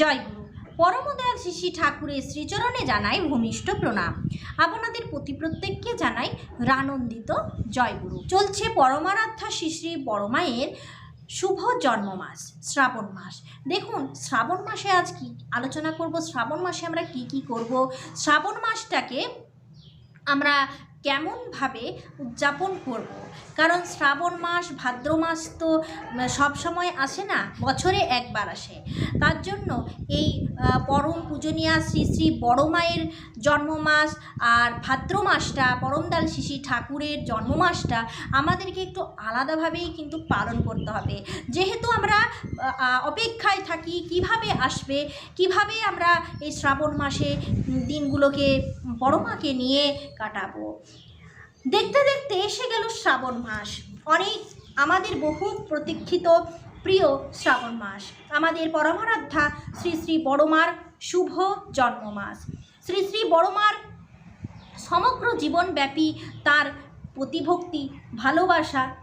জয় গুরু। পরমদয়াল শিশি ঠাকুরের শ্রীচরণে জানাই ভূমিষ্ঠ প্রণাম। আপনাদের প্রতি প্রত্যেককে জানাই রানন্দিত জয়গুরু চলছে পরমারাধ্যা শ্রী শ্রী বড়মায়ের শুভ জন্ম মাস শ্রাবণ মাস। দেখুন, শ্রাবণ মাসে আজ কি? আলোচনা করব, শ্রাবণ মাসে আমরা কি কি করব? শ্রাবণ মাসটাকে আমরা কেমনভাবে উদযাপন করব। কারণ শ্রাবণ মাস, ভাদ্র মাস তো সব সময় আসে না, বছরে একবার আসে। তার জন্য এই পরম পূজনীয়া শ্রী শ্রী বড় মায়ের জন্ম মাস আর ভাদ্র মাসটা পরমদাল শিশি ঠাকুরের জন্ম মাসটা আমাদেরকে একটু আলাদাভাবেই কিন্তু পালন করতে হবে। যেহেতু আমরা অপেক্ষায় থাকি কীভাবে আসবে, কীভাবে আমরা এই শ্রাবণ মাসে দিনগুলোকে বড় মাকে নিয়ে কাটাবো। দেখতে দেখতে এসে গেল শ্রাবণ মাস। অনেক আমাদের বহু প্রতীক্ষিত প্রিয় শ্রাবণ মাস। আমাদের পরমারাধ্যা শ্রী শ্রী বড়মার শুভ জন্ম মাস শ্রী শ্রী বড়মার সমগ্র জীবনব্যাপী তার প্রতিভক্তি, ভালোবাসা,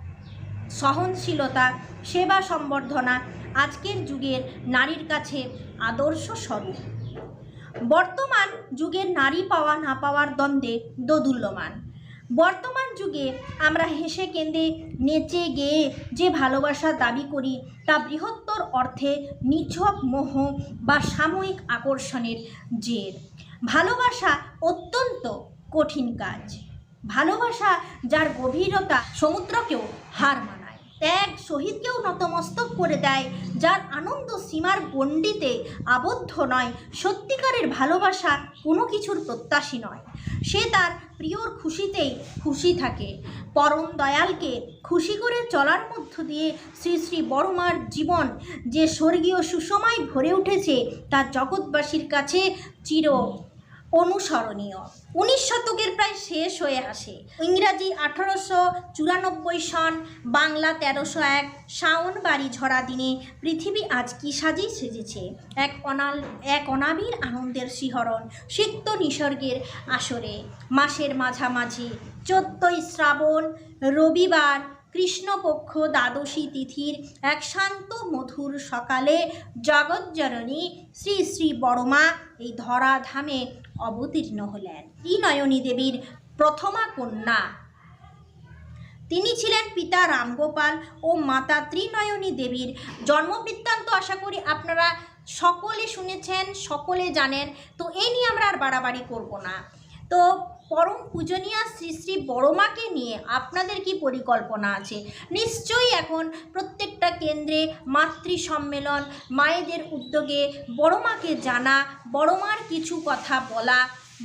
সহনশীলতা, সেবা সম্বর্ধনা আজকের যুগের নারীর কাছে আদর্শ স্বরূপ। বর্তমান যুগের নারী পাওয়া না পাওয়ার দ্বন্দ্বে দোদুল্যমান। বর্তমান যুগে আমরা হেসে কেঁদে, নেচে গেয়ে যে ভালোবাসা দাবি করি, তা বৃহত্তর অর্থে নিছক মোহ বা সাময়িক আকর্ষণের জের। ভালোবাসা অত্যন্ত কঠিন কাজ। ভালোবাসা যার গভীরতা সমুদ্রকেও হার মানায়, ত্যাগ শহীদকেও নতমস্তক করে দেয়, যার আনন্দ সীমার গণ্ডিতে আবদ্ধ নয়, সত্যিকারের ভালোবাসা কোনো কিছুর প্রত্যাশী নয়। সে তার প্রিয়র খুশিতেই খুশি থাকে। পরম দয়ালকে খুশি করে চলার মধ্য দিয়ে শ্রী শ্রী বড়মার জীবন যে স্বর্গীয় সুষমায় ভরে উঠেছে, তা জগৎবাসীর কাছে চির অনুসরণীয়। উনিশ শতকের প্রায় শেষ হয়ে আসে। ইংরাজি আঠারোশো চুরানব্বই সন, বাংলা তেরোশো এক, শাওন বাড়ি ঝরা দিনে পৃথিবী আজ কি সাজি সেজেছে? এক অনাল, এক অনাবির আনন্দের শিহরণ সিক্ত নিসর্গের আসরে। মাসের মাঝামাঝি, চোদ্দই শ্রাবণ, রবিবার, কৃষ্ণপক্ষ দ্বাদশী তিথির এক শান্ত মধুর সকালে জগজ্জননী শ্রী শ্রী বড়মা এই ধরাধামে অবতীর্ণ হলেন। ত্রিনয়নী দেবীর প্রথমা কন্যা। তিনি ছিলেন পিতা রামগোপাল ও মাতা ত্রিনয়নী দেবীর জন্মবৃত্তান্ত। আশা করি আপনারা সকলে শুনেছেন, সকলে জানেন। তো এই নিয়ে আমরা আর বাড়াবাড়ি করব না। তো পরম পূজনীয়া শ্রী শ্রী বড়মাকে নিয়ে আপনাদের কি পরিকল্পনা আছে? নিশ্চয়ই এখন প্রত্যেকটা কেন্দ্রে মাতৃ সম্মেলন মায়েদের উদ্যোগে বড়মাকে জানা, বড়মার কিছু কথা বলা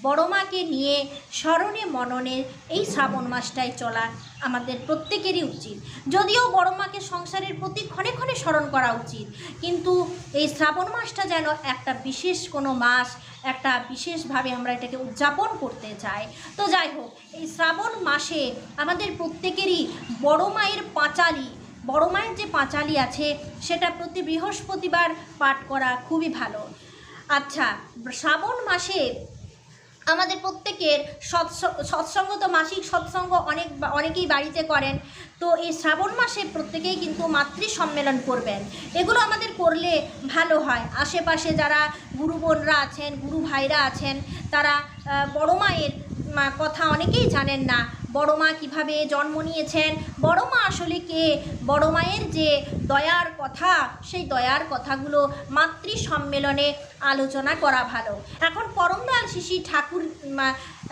বড়মাকে নিয়ে স্মরণে মননে এই শ্রাবণ মাসটায় চলা আমাদের প্রত্যেকেরই উচিত। যদিও বড়মাকে সংসারের প্রতি ক্ষণে ক্ষণে স্মরণ করা উচিত, কিন্তু এই শ্রাবণ মাসটা যেন একটা বিশেষ কোনো মাস, একটা বিশেষভাবে আমরা এটাকে উদযাপন করতে চাই। তো যাই হোক, এই শ্রাবণ মাসে আমাদের প্রত্যেকেরই বড় মায়ের পাঁচালি, বড় মায়ের যে পাঁচালি আছে, সেটা প্রতি বৃহস্পতিবার পাঠ করা খুবই ভালো। আচ্ছা শ্রাবণ মাসে আমাদের প্রত্যেকের সৎস- সৎসঙ্গ তো মাসিক সৎসঙ্গ অনেক অনেকেই বাড়িতে করেন। তো এই শ্রাবণ মাসে প্রত্যেকেই কিন্তু মাতৃ সম্মেলন করবেন। এগুলো আমাদের করলে ভালো হয়। আশেপাশে যারা গুরু বোনরা আছেন, গুরু ভাইরা আছেন, তারা বড় মায়ের কথা অনেকেই জানেন না। বড় মা কীভাবে জন্ম নিয়েছেন? বড় মা আসলে কে? বড় মায়ের যে দয়ার কথা, সেই দয়ার কথাগুলো মাতৃ সম্মেলনে আলোচনা করা ভালো। এখন পরমদাল শিশি ঠাকুর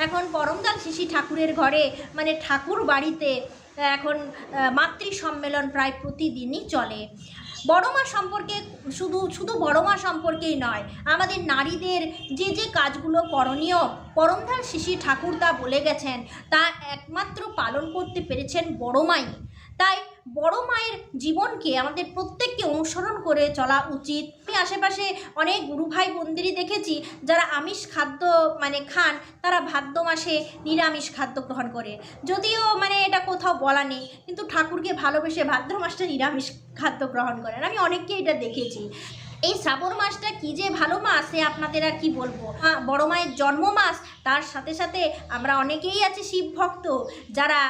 এখন পরমদাল শিশি ঠাকুরের ঘরে। মানে ঠাকুর বাড়িতে এখন মাতৃ সম্মেলন প্রায় প্রতিদিনই চলে। বড় মা সম্পর্কে শুধু শুধু বড় মা সম্পর্কেই নয়, আমাদের নারীদের যে যে কাজগুলো করণীয় পরমধাল শিশি ঠাকুর তা বলে গেছেন। তা একমাত্র পালন করতে পেরেছেন বড় মাই। তাই বড় মায়ের জীবনকে আমাদের প্রত্যেককে অনুসরণ করে চলা উচিত। আমি আশেপাশে অনেক গুরু ভাই বন্দিরই দেখেছি, যারা আমিষ খাদ্য মানে খান, তারা ভাদ্র মাসে নিরামিষ খাদ্য গ্রহণ করে। যদিও মানে এটা কোথাও বলা নেই, কিন্তু ঠাকুরকে ভালোবেসে ভাদ্র মাসটা নিরামিষ খাদ্য গ্রহণ করেন। আমি অনেককে এটা দেখেছি। এই শ্রাবণ মাসটা কি যে ভালো মাস সে আপনাদের আর কি বলব? বড় মায়ের জন্ম মাস, তার সাথে সাথে আমরা অনেকেই আছে শিব ভক্ত, যারা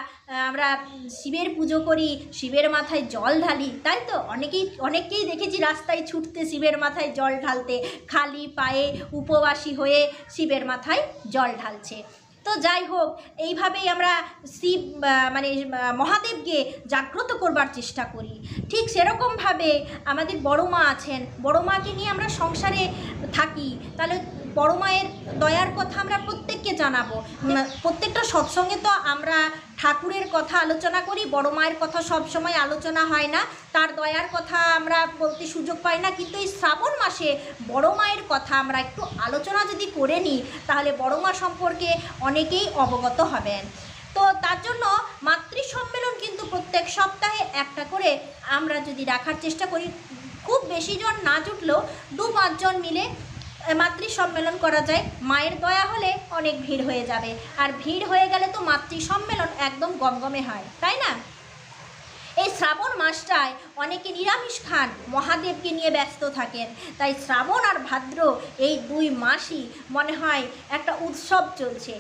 আমরা শিবের পুজো করি, শিবের মাথায় জল ঢালি, তাই তো? অনেকেই, অনেককেই দেখেছি রাস্তায় ছুটতে শিবের মাথায় জল ঢালতে, খালি পায়ে উপবাসী হয়ে শিবের মাথায় জল ঢালছে। তো যাই হোক, এইভাবেই আমরা শিব মানে মহাদেবকে জাগ্রত করবার চেষ্টা করি। ঠিক সেরকমভাবে আমাদের বড় মা আছেন, বড় মাকে নিয়ে আমরা সংসারে থাকি। তাহলে বড় মায়ের দয়ার কথা আমরা প্রত্যেককে জানাব। প্রত্যেকটা সৎসঙ্গে তো আমরা ঠাকুরের কথা আলোচনা করি, বড় মায়ের কথা সব সময় আলোচনা হয় না, তার দয়ার কথা আমরা বলতে সুযোগ পাই না, কিন্তু এই শ্রাবণ মাসে বড় মায়ের কথা আমরা একটু আলোচনা যদি করে নিই, তাহলে বড় মা সম্পর্কে অনেকেই অবগত হবেন। তো তার জন্য মাতৃ সম্মেলন কিন্তু প্রত্যেক সপ্তাহে একটা করে আমরা যদি রাখার চেষ্টা করি, খুব বেশি জন না জুটলেও দু পাঁচজন মিলে মাতৃ সম্মেলন করা যায়। মায়ের দয়া হলে অনেক ভিড় হয়ে যাবে। আর ভিড় হয়ে গেলে তো মাতৃ সম্মেলন একদম গমগমে হয়, তাই না? এই শ্রাবণ মাসটায় অনেকে নিরামিষ খান, মহাদেবকে নিয়ে ব্যস্ত থাকেন। তাই শ্রাবণ আর ভাদ্র এই দুই মাসই মনে হয় একটা উৎসব চলছে।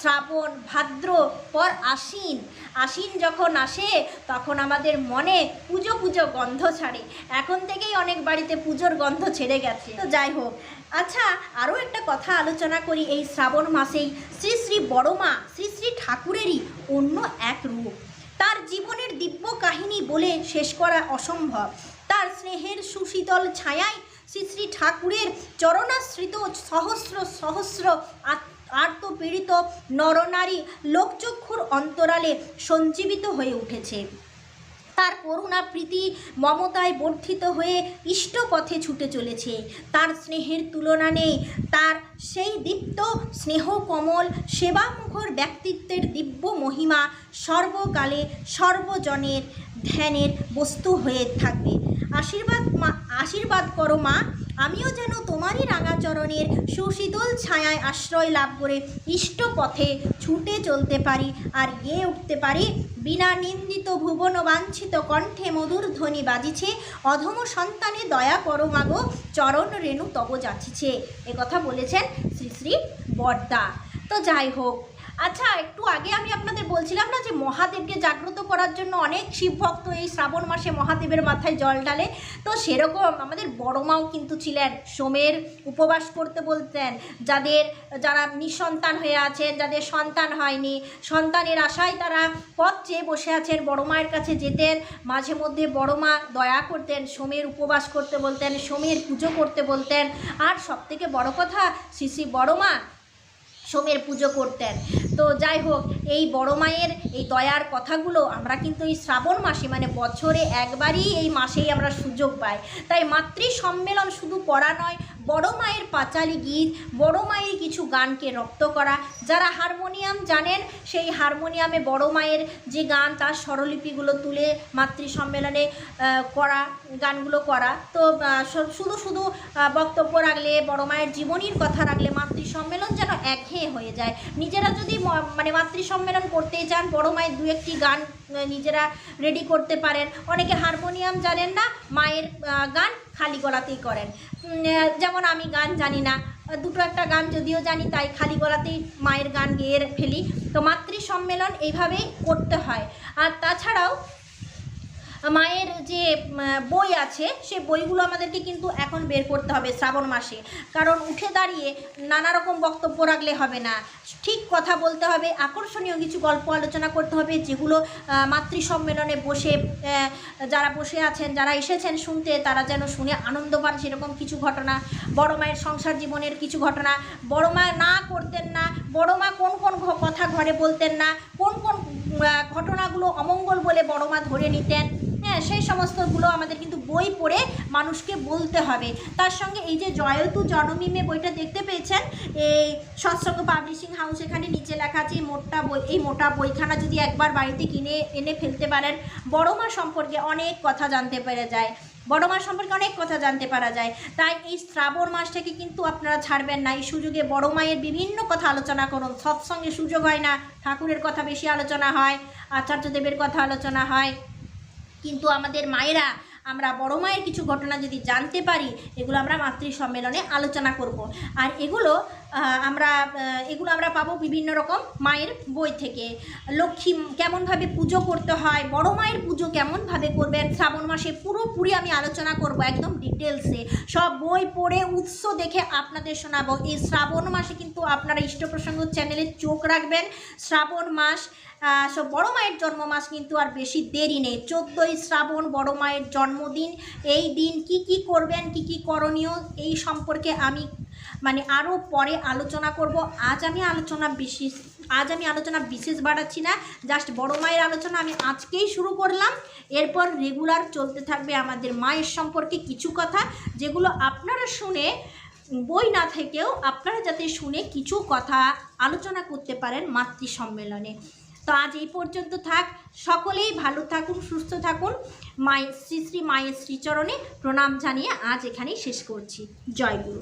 শ্রাবণ, ভাদ্র, পর আশ্বিন। আশ্বিন যখন আসে, তখন আমাদের মনে পুজো পুজো গন্ধ ছাড়ে। এখন থেকেই অনেক বাড়িতে পুজোর গন্ধ ছেড়ে গেছে। তো যাই হোক। আচ্ছা আরও একটা কথা আলোচনা করি এই শ্রাবণ মাসেই। শ্রী শ্রী বড়মা শ্রী শ্রী ঠাকুরেরই অন্য এক রূপ। তার জীবনের দিব্য কাহিনী বলে শেষ করা অসম্ভব। তার স্নেহের সুশীতল ছায়ায় শ্রী শ্রী ঠাকুরের চরণাশ্রিত সহস্র সহস্র আত- আর্তপীড়িত নরনারী লোকচক্ষুর অন্তরালে সঞ্জীবিত হয়ে উঠেছে। তার করুণা প্রীতি মমতায় বর্ধিত হয়ে ইষ্ট পথে ছুটে চলেছে। তার স্নেহের তুলনা নেই, তার সেই দীপ্ত স্নেহ কমল সেবামুখর ব্যক্তিত্বের দিব্য মহিমা সর্বকালে সর্বজনের ধ্যানের বস্তু হয়ে থাকবে। আশীর্বাদ মা, আশীর্বাদ করো মা। আমিও যেন তোমারই রাঙাচরণের সুশীতল ছায়ায় আশ্রয় লাভ করে ইষ্ট পথে ছুটে চলতে পারি আর গেয়ে উঠতে পারি। বিনা নিন্দিত ভুবন বাঞ্ছিত কণ্ঠে মধুর ধ্বনি বাজিছে, অধম সন্তানে দয়া করো মাগো চরণ রেণু তব যাচিছে। কথা বলেছেন শ্রী শ্রী বর্দা। তো যাই হোক আচ্ছা একটু আগে আমি আপনাদের বলছিলাম না যে মহাদেবকে জাগ্রত করার জন্য অনেক শিব ভক্ত এই শ্রাবণ মাসে মহাদেবের মাথায় জল ঢালে? তো সেরকম আমাদের বড় মাও কিন্তু ছিলেন। সোমের উপবাস করতে বলতেন। যাদের, যারা নিঃসন্তান হয়ে আছেন, যাদের সন্তান হয়নি, সন্তানের আশায় তারা পথ চেয়ে বসে আছেন, বড় মায়ের কাছে যেতেন। মাঝে মধ্যে বড় মা দয়া করতেন, সোমের উপবাস করতে বলতেন, সোমের পুজো করতে বলতেন। আর সবথেকে বড় কথা, শ্রী শ্রী বড় মা সোমের পুজো করতেন। তো যাই হোক, এই বড় মায়ের এই দয়ার কথাগুলো আমরা কিন্তু এই শ্রাবণ মাসে মানে বছরে একবারই এই মাসেই আমরা সুযোগ পাই। তাই মাতৃ সম্মেলন শুধু করা নয় বড় মায়ের পাঁচালি গীত, বড় মায়ের কিছু গানকে রপ্ত করা। যারা হারমোনিয়াম জানেন, সেই হারমোনিয়ামে বড় মায়ের যে গান, তার স্বরলিপিগুলো তুলে মাতৃ সম্মেলনে করা, গানগুলো করা। তো শুধু শুধু বক্তব্য রাখলে, বড় মায়ের জীবনীর কথা রাখলে মাতৃ সম্মেলন যেন একঘেয়ে হয়ে যায়। নিজেরা যদি মানে মাতৃ সম্মেলন করতে চান, বড় মায়ের দু একটি গান নিজেরা রেডি করতে পারেন। অনেকে হারমোনিয়াম জানেন না, মায়ের গান খালি গলাতেই করেন। যেমন আমি গান জানি না, দুটো একটা গান যদিও জানি, তাই খালি গলাতেই মায়ের গান গেয়ে ফেলি। তো মাতৃ সম্মেলন এইভাবেই করতে হয়। আর তাছাড়াও মায়ের যে বই আছে সে বইগুলো আমাদেরকে কিন্তু এখন বের করতে হবে শ্রাবণ মাসে। কারণ উঠে দাঁড়িয়ে নানা রকম বক্তব্য রাখলে হবে না। ঠিক কথা বলতে হবে, আকর্ষণীয় কিছু গল্প আলোচনা করতে হবে, যেগুলো মাতৃ সম্মেলনে বসে যারা বসে আছেন, যারা এসেছেন শুনতে, তারা যেন শুনে আনন্দ পান সেরকম কিছু ঘটনা। বড় মায়ের সংসার জীবনের কিছু ঘটনা। বড় মা না করতেন না, বড় মা কোন কোন কথা ঘরে বলতেন না, কোন কোন ঘটনাগুলো অমঙ্গল বলে বড় মা ধরে নিতেন। হ্যাঁ সেই সমস্তগুলো আমাদের কিন্তু বই পড়ে মানুষকে বলতে হবে। তার সঙ্গে এই যে জয়তু জনমিমে বইটা দেখতে পেয়েছেন, এই সৎসঙ্গ পাবলিশিং হাউস এখানে নিচে লেখা আছে, এই মোটা বই, এই মোটা বইখানা যদি একবার বাড়িতে কিনে, এনে ফেলতে পারেন, বড় মা সম্পর্কে অনেক কথা জানতে পেরে যায়। বড় মা সম্পর্কে অনেক কথা জানতে পারা যায়। তাই এই শ্রাবণ মাসটাকে কিন্তু আপনারা ছাড়বেন না। এই সুযোগে বড় মায়ের বিভিন্ন কথা আলোচনা করুন। সৎসঙ্গে সুযোগ হয় না, ঠাকুরের কথা বেশি আলোচনা হয়, আচার্যদেবের কথা আলোচনা হয়। কিন্তু আমাদের মায়েরা, আমরা বড়ো মায়ের কিছু ঘটনা যদি জানতে পারি, এগুলো আমরা মাতৃ সম্মেলনে আলোচনা করব। আর এগুলো আমরা এগুলো আমরা পাবো বিভিন্ন রকম মায়ের বই থেকে। লক্ষ্মী কেমনভাবে পুজো করতে হয়, বড় মায়ের পুজো কেমনভাবে করবেন, শ্রাবণ মাসে পুরোপুরি আমি আলোচনা করব একদম ডিটেলসে। সব বই পড়ে উৎস দেখে আপনাদের শোনাবো। এই শ্রাবণ মাসে কিন্তু আপনারা ইষ্টপ্রসঙ্গ চ্যানেলে চোখ রাখবেন। শ্রাবণ মাস সব বড় মায়ের জন্ম মাস কিন্তু আর বেশি দেরি নেই। চোদ্দোই শ্রাবণ বড় মায়ের জন্মদিন। এই দিন কি কি করবেন, কি কি করণীয়, এই সম্পর্কে আমি মানে আরও পরে আলোচনা করব। আজ আমি আলোচনা বিশেষ, আজ আমি আলোচনা বিশেষ বাড়াচ্ছি না জাস্ট বড় মায়ের আলোচনা আমি আজকেই শুরু করলাম। এরপর রেগুলার চলতে থাকবে আমাদের মায়ের সম্পর্কে কিছু কথা, যেগুলো আপনারা শুনে, বই না থেকেও আপনারা যাতে শুনে কিছু কথা আলোচনা করতে পারেন মাতৃ সম্মেলনে তো আজ এই পর্যন্ত থাক, সকলেই ভালো থাকুন, সুস্থ থাকুন। মায়ের, শ্রী শ্রী মায়ের শ্রীচরণে প্রণাম জানিয়ে আজ এখানেই শেষ করছি। জয় গুরু।